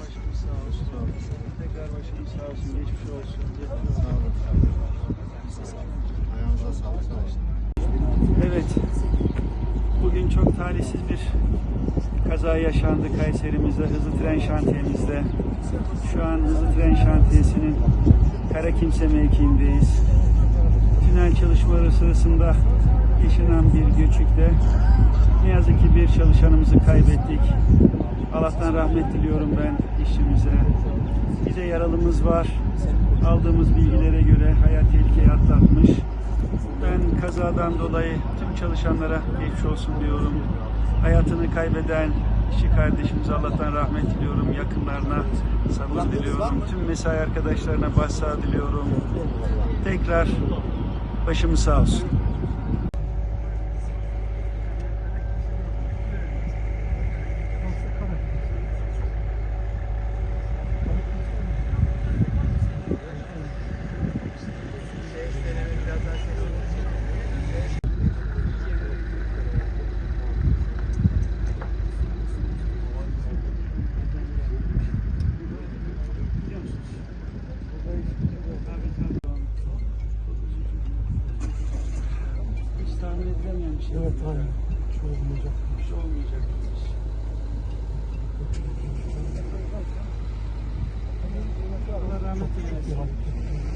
başımız sağ olsun. Tekrar başımız sağ olsun. Geçmiş olsun. Geçmiş olsun. Ayağınıza sağlık. Sağ olun. Evet. Bugün çok talihsiz bir kaza yaşandı Kayserimizde, hızlı tren şantiyemizde. Şu an hızlı tren şantiyesinin Karakimse mevkiindeyiz. Tünel çalışmaları sırasında yaşanan bir göçükte ne yazık ki bir çalışanımızı kaybettik. Allah'tan rahmet diliyorum ben işçimize. Bir de yaralımız var. Aldığımız bilgilere göre hayat tehlikeye atlatmış. Ben kazadan dolayı tüm çalışanlara geçmiş olsun diyorum. Hayatını kaybeden işçi kardeşimize Allah'tan rahmet diliyorum. Yakınlarına sabır diliyorum. Tüm mesai arkadaşlarına başsağlığı diliyorum. Tekrar başımız sağ olsun. tahmin edilemeyen bir şey. Evet aynen. Hiç olmayacak. Hiç olmayacak. Allah rahmet eylesin.